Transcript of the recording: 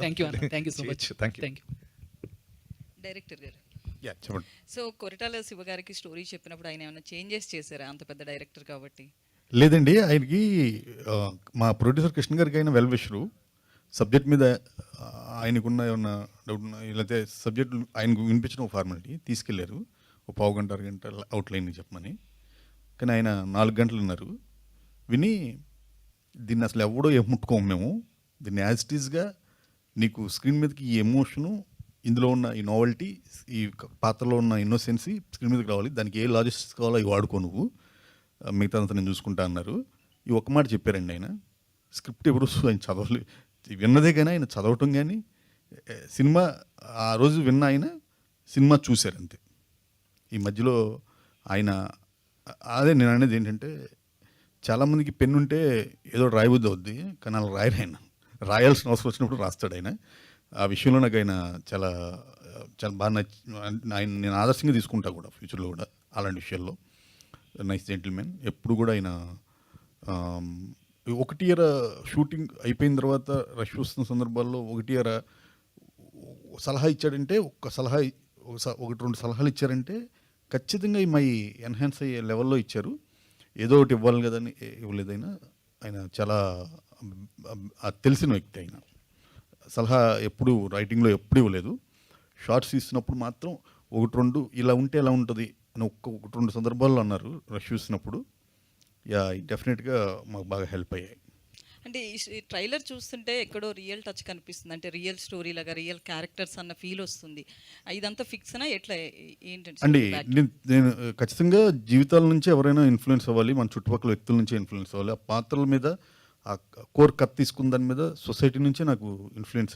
Thank you అన్న thank you so much thank you thank you director గారు. So Koratala Siva గారికి story చెప్పినప్పుడు ఆయన ఏమైనా చేంజెస్ చేశారా? అంత పెద్ద డైరెక్టర్ కాబట్టి. లేదండి ఆయనకి మా ప్రొడ్యూసర్ కృష్ణ గారికి అయిన వెల్ విషరు సబ్జెక్ట్ మీద ఆయనకున్న ఏమన్నా డౌట్ ఉన్నా లేకపోతే సబ్జెక్ట్ ఆయనకు వినిపించిన ఒక ఫార్మాలిటీ తీసుకెళ్ళారు. ఒక పావు గంట అరగంట అవుట్లైన్ చెప్పమని. కానీ ఆయన నాలుగు గంటలు ఉన్నారు. విని దీన్ని అసలు ఎవడో ఏం ముట్టుకోము మేము. దీన్ని యాజ్ ఇట్ ఈస్గా నీకు స్క్రీన్ మీదకి ఈ ఎమోషను ఇందులో ఉన్న ఈ నావెల్టీ ఈ పాత్రలో ఉన్న ఇన్నోసెన్సీ స్క్రీన్ మీదకి రావాలి. దానికి ఏ లాజిస్టిక్స్ కావాలో అవి వాడుకో నువ్వు. మిగతా అంతా నేను చూసుకుంటా అన్నారు. ఈ ఒక్క మాట చెప్పారండి ఆయన. స్క్రిప్ట్ ఎప్పుడు ఆయన చదవలే విన్నదే కానీ ఆయన చదవటం కానీ సినిమా ఆ రోజు విన్న ఆయన సినిమా చూశారు అంతే. ఈ మధ్యలో ఆయన అదే నేను అనేది ఏంటంటే చాలామందికి పెన్ను ఉంటే ఏదో రాయబుద్ధి అవుద్ది కానీ అలా రాయరు ఆయన. రాయాల్సిన అవసరం వచ్చినప్పుడు రాస్తాడు ఆయన. ఆ విషయంలో నాకు ఆయన చాలా చాలా బాగా నచ్చి ఆయన నేను ఆదర్శంగా తీసుకుంటా కూడా ఫ్యూచర్లో కూడా అలాంటి విషయాల్లో. Nice gentlemen. ఎప్పుడు కూడా ఆయన ఒకటి ఇయర షూటింగ్ అయిపోయిన తర్వాత రష్ వస్తున్న సందర్భాల్లో ఒకటి ఇయర సలహా ఇచ్చాడంటే ఒక సలహా ఒకటి రెండు సలహాలు ఇచ్చారంటే ఖచ్చితంగా ఈ మై ఎన్హాన్స్ అయ్యే లెవెల్లో ఇచ్చారు. ఏదో ఒకటి ఇవ్వాలి కదని ఇవ్వలేదైనా ఆయన చాలా తెలిసిన వ్యక్తి ఆయన సలహా ఎప్పుడు రైటింగ్లో ఎప్పుడు ఇవ్వలేదు. షార్ట్స్ ఇస్తున్నప్పుడు మాత్రం ఒకటి రెండు ఇలా ఉంటే ఎలా ఉంటుంది? అని ఒక్క ఒకటి రెండు సందర్భాల్లో అన్నారు. రష్ చూసినప్పుడు. యా డెఫినెట్గా మాకు బాగా హెల్ప్ అయ్యాయి. అంటే ఈ ట్రైలర్ చూస్తుంటే ఎక్కడో రియల్ టచ్ కనిపిస్తుంది. అంటే రియల్ స్టోరీ లాగా రియల్ క్యారెక్టర్స్ అన్న ఫీల్ వస్తుంది. ఇదంతా ఫిక్స్ అనా ఎట్లా ఏంటంటే అండి నేను ఖచ్చితంగా జీవితాల నుంచి ఎవరైనా ఇన్ఫ్లుయెన్స్ అవ్వాలి మన చుట్టుపక్కల వ్యక్తుల నుంచి ఇన్ఫ్లుయెన్స్ అవ్వాలి. ఆ పాత్రల మీద ఆ కోర్ కత్ తీసుకున్న దాని మీద సొసైటీ నుంచే నాకు ఇన్ఫ్లుయెన్స్